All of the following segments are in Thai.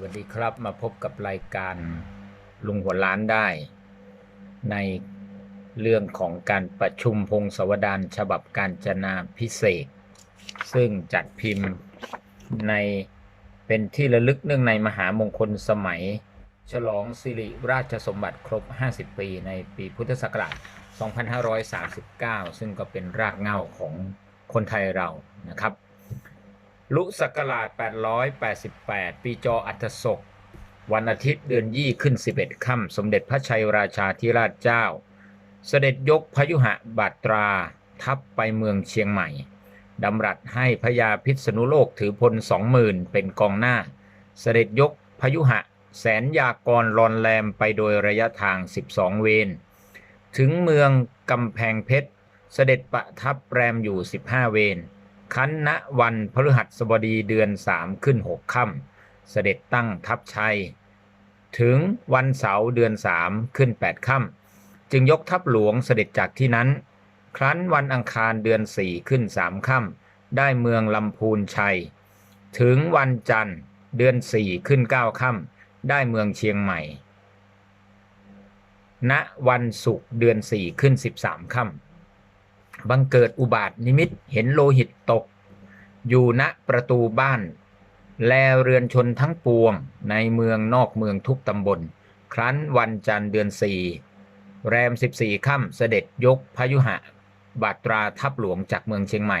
วัสดีครับมาพบกับรายการลุงหัวล้านได้ ในเรื่องของการประชุมพงศาวดารฉบับการจนาพิเศษ ซึ่งจัดพิมพ์ในเป็นที่ระลึกเนื่องในมหามงคลสมัย ฉลองสิริราชสมบัติครบ 50 ปีในปีพุทธศักราช 2539 ซึ่งก็เป็นรากเหง้าของคนไทยเรานะครับ ลุศักราช 888 ปีจออัฐศก วันอาทิตย์เดือนยี่ขึ้น 11 ค่ำ สมเด็จพระชัยราชาธิราชเจ้า เสด็จยกพยุหะบาตราทัพไปเมืองเชียงใหม่ดำรัสให้พญาพิษณุโลกถือพลสองหมื่นเป็นกองหน้า เสด็จยกพยุหะแสนยากรลอนแรมไปโดยระยะทาง 12 เวน ถึงเมืองกำแพงเพชร เสด็จประทับแรมอยู่ 15 เวน คันณวันพฤหัสบดีเดือนสามขึ้นหกค่ำเสด็จตั้งทัพชัย ถึงวันเสาร์เดือนสามขึ้นแปดค่ำจึงยกทัพหลวงเสด็จจากที่นั้น ครั้นวันอังคารเดือนสี่ขึ้นสามค่ำได้เมืองลำพูนชัย ถึงวันจันทร์เดือนสี่ขึ้นเก้าค่ำได้เมืองเชียงใหม่ณวันศุกร์เดือนสี่ขึ้นสิบสามค่ำ บังเกิดอุบาทนิมิตเห็นโลหิตตก อยู่ณประตูบ้าน แลเรือนชนทั้งปวง ในเมืองนอกเมืองทุกตำบล ครั้นวันจันทร์เดือนสี่แรม14ค่ำเสด็จยกพยุหะ บาตราทัพหลวงจากเมืองเชียงใหม่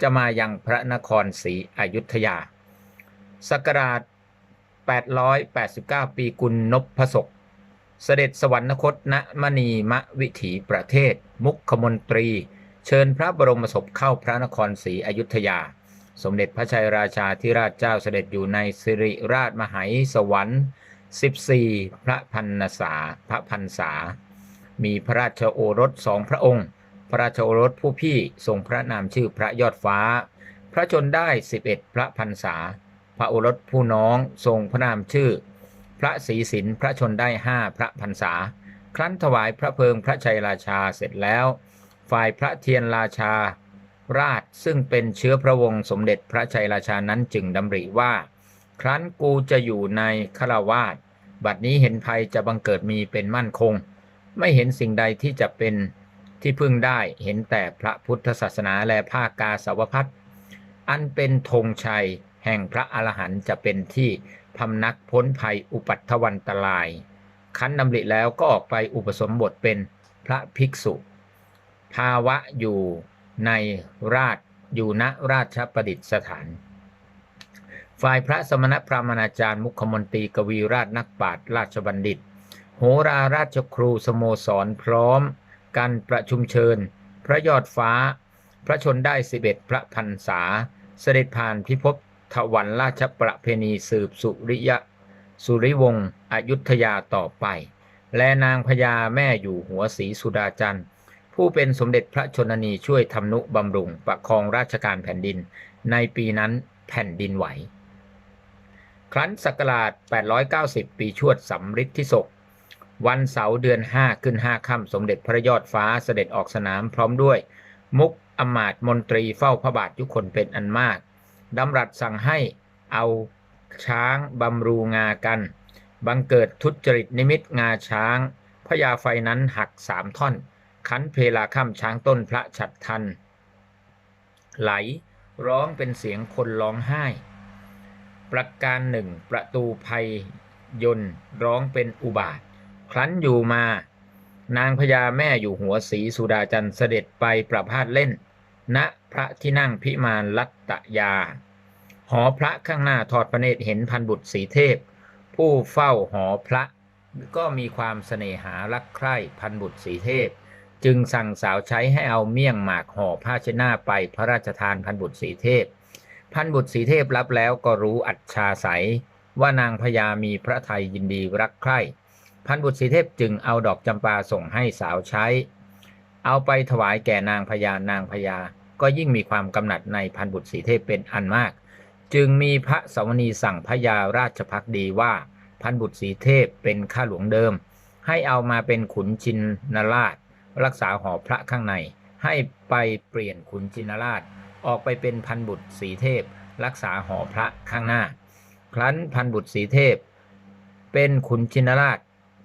จะมายังพระนครศรีอยุธยาศักราช 889 ปีกุลนพศก เสด็จสวรรคตณมณีมะวิถีประเทศ มุขมนตรี เชิญพระบรมศพเข้าพระนครศรีอยุธยา สมเด็จพระชัยราชาธิราชเจ้าเสด็จอยู่ในสิริราชมหายสวรรค์ 14 พระพันษาพระพันษา มีพระราชโอรสสองพระองค์ พระราชโอรสผู้พี่ทรงพระนามชื่อพระยอดฟ้า พระชนได้ 11 พระพันษา พระโอรสผู้น้องทรงพระนามชื่อ พระศรีสินพระชนได้ห้าพระพรรษา ครั้นถวายพระเพลิงพระชัยราชาเสร็จแล้ว ฝ่ายพระเทียนราชา ราชซึ่งเป็นเชื้อพระวงศ์สมเด็จพระชัยราชานั้นจึงดำริว่า ครั้นกูจะอยู่ในฆราวาสบัดนี้เห็นภัยจะบังเกิดมีเป็นมั่นคง ไม่เห็นสิ่งใดที่จะเป็นที่พึ่งได้เห็นแต่พระพุทธศาสนาและภาคกาสาวพัฒอันเป็นธงชัยแห่งพระอรหันต์จะเป็นที่พำนักพ้นภัยอุปัตถวันตราย คันดำริแล้วก็ออกไปอุปสมบทเป็นพระภิกษุ ภาวะอยู่ในราชอยู่ณราชประดิษฐาน ฝ่ายพระสมณพราหมณาจารย์มุขมนตรีกวีราชนักปราชญ์ราชบัณฑิต โหราราชครูสโมสรพร้อมกันประชุมเชิญ พระยอดฟ้า พระชนได้11พระพันษา เสด็จผ่านพิภพถวันราชประเพณีสืบสุริยะ สุริวงศ์อยุธยาต่อไป และนางพญาแม่อยู่หัวศรีสุดาจันทร์ ผู้เป็นสมเด็จพระชนนีช่วยทำนุบำรุงประคองราชการแผ่นดิน ในปีนั้นแผ่นดินไหว ครั้นศักราช 890 ปีชวดสำริดที่ศก วันเสาร์เดือน 5 ขึ้น 5 ค่ำสมเด็จพระยอดฟ้าเสด็จออกสนามพร้อมด้วย มุกอมาต์มนตรีเฝ้าพระบาททุกคนเป็นอันมากดำรัสสั่งให้เอาช้างบำรูงากัน บังเกิดทุจริตนิมิตงาช้างพญาไฟนั้นหักสามท่อน ขันเพลาค่ำช้างต้นพระฉัดทัน ไหลร้องเป็นเสียงคนร้องไห้ ประการหนึ่งประตูภัยยนร้องเป็นอุบาท ครั้นอยู่มา นางพญาแม่อยู่หัวศรีสุดาจันทร์เสด็จไปประพาสเล่นณพระที่นั่งพิมานลัตตยา หอพระข้างหน้าทอดพระเนตรเห็นพันบุตรสีเทพ ผู้เฝ้าหอพระก็มีความเสน่หารักใคร่พันบุตรสีเทพ จึงสั่งสาวใช้ให้เอาเมี่ยงหมากห่อผ้าเชนาไปพระราชทานพันบุตรสีเทพ พันบุตรสีเทพรับแล้วก็รู้อัจฉาใสยว่านางพญามีพระไทยยินดีรักใคร่พันบุตรสีเทพจึงเอาดอกจำปาส่งให้สาวใช้ เอาไปถวายแก่นางพญานางพญาก็ยิ่งมีความกำหนัดในพันบุตรสีเทพเป็นอันมาก จึงมีพระสวนีสั่งพญาราชพักดีว่าพันบุตรสีเทพเป็นข้าหลวงเดิม ให้เอามาเป็นขุนชินนราช รักษาหอพระข้างใน ให้ไปเปลี่ยนขุนชินราช ออกไปเป็นพันบุตรสีเทพ รักษาหอพระข้างหน้า ครั้นพันบุตรสีเทพ เป็นขุนชินราช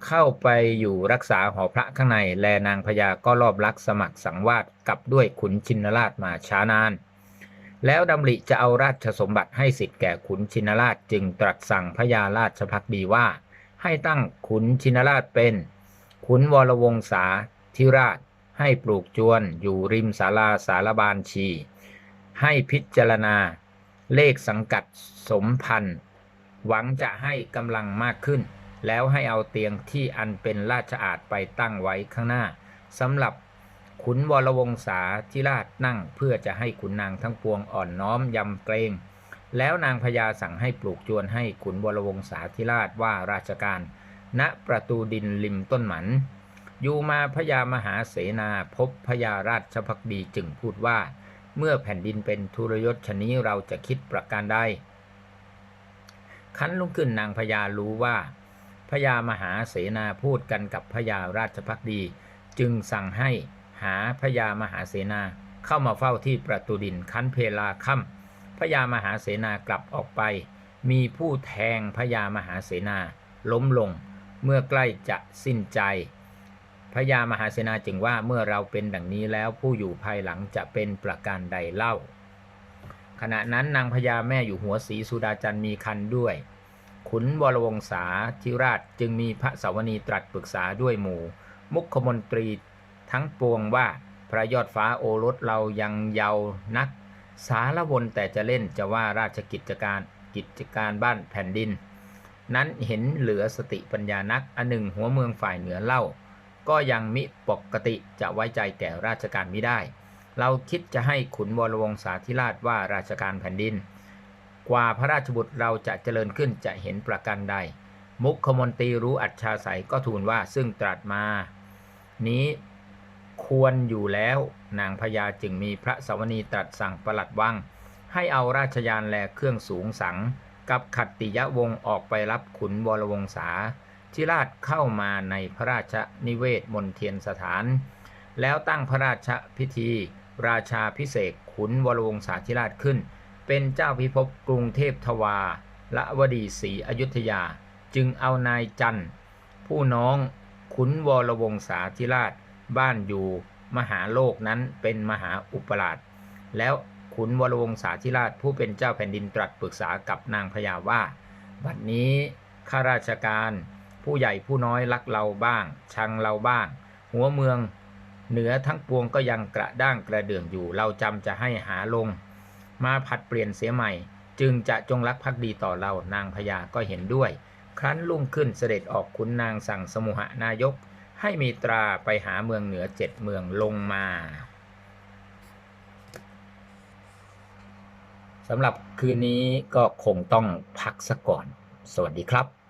เข้าไปอยู่รักษาหอพระข้างใน แลนางพญาก็รอบรักสมัครสังวาสกับด้วยขุนชินราชมาช้านาน แล้วดำริจะเอาราชสมบัติให้สิทธิ์แก่ขุนชินราชจึงตรัสสั่งพญาราชพักดีว่า ให้ตั้งขุนชินราชเป็น ขุนวรวงศา ธิราช ให้ปลูกจวนอยู่ริมศาลาสารบานชี ให้พิจารณา เลขสังกัดสมพันธ์หวังจะให้กำลังมากขึ้น แล้วให้เอาเตียงที่อันเป็นราชอาณไปตั้งไว้ข้างหน้าสำหรับขุนวรวงศาธิราชนั่งเพื่อจะให้ขุนนางทั้งปวงอ่อนน้อมยำเกรง แล้วนางพญาสั่งให้ปลูกจวนให้ขุนวรวงศาธิราชว่าราชการ ณประตูดินริมต้นหมัน อยู่มาพญามหาเสนาพบพญาราชพักดีจึงพูดว่า เมื่อแผ่นดินเป็นทุรยศชนี้เราจะคิดประการใดคันลุกขึ้นนางพญารู้ว่าพญามหาเสนาพูดกันกับพญาราชพักดี จึงสั่งให้หาพญามหาเสนาเข้ามาเฝ้าที่ประตูดินคันเพลาค่ำพญามหาเสนากลับออกไป มีผู้แทงพญามหาเสนาล้มลง เมื่อใกล้จะสิ้นใจ พญามหาเสนาจึงว่าเมื่อเราเป็นดังนี้แล้วผู้อยู่ภายหลังจะเป็นประการใดเล่า ขณะนั้นนางพญาแม่อยู่หัวสีสุดาจันมีคันด้วย ขุนวรวงศาธิราชจึงมีพระสาวนีตรัสปรึกษาด้วยหมู่ มุขมนตรีทั้งปวงว่าพระยอดฟ้าโอรสเรายังเยาวนัก สารวนแต่จะเล่นจะว่าราชกิจการกิจการบ้านแผ่นดิน นั้นเห็นเหลือสติปัญญานักอันหนึ่งหัวเมืองฝ่ายเหนือเล่า ก็ยังมิปกติจะไว้ใจแก่ราชการไม่ได้ เราคิดจะให้ขุนวรวงศาธิราชว่าราชการแผ่นดิน กว่าพระราชบุตรเราจะเจริญขึ้นจะเห็นประการใด มุขมนตรีรู้อัจฉาสัยก็ทูลว่าซึ่งตรัสมา นี้ควรอยู่แล้วนางพญาจึงมีพระสวนีตรัสสั่งประหลัดวัง ให้เอาราชยานแลเครื่องสูงสัง กับขัตติยวงศ์ออกไปรับขุนวรวงศา ธิราชเข้ามาในพระราชนิเวศมนเทียนสถาน แล้วตั้งพระราชพิธี ราชาพิเศษขุนวรวงศาธิราชขึ้น เป็นเจ้าพิภพกรุงเทพทวาละวดีศรีอยุธยา จึงเอานายจันผู้น้องขุนวรวงศาธิราชบ้านอยู่มหาโลกนั้นเป็นมหาอุปราช แล้วขุนวรวงศาธิราชผู้เป็นเจ้าแผ่นดินตรัสปรึกษากับนางพญาว่า บัดนี้ข้าราชการ ผู้ใหญ่ผู้น้อยรักเราบ้าง ชังเราบ้าง หัวเมืองเหนือทั้งปวงก็ยังกระด้างกระเดื่องอยู่ เราจำจะให้หาลง มาผัดเปลี่ยนเสียใหม่ จึงจะจงรักภักดีต่อเรานางพญาก็เห็นด้วย ครั้นลุ่งขึ้นเสด็จออกขุนนางสั่งสมุหนายก ให้มีตราไปหาเมืองเหนือเจ็ดเมืองลงมาสำหรับคืนนี้ก็คงต้องพักสักก่อน สวัสดีครับ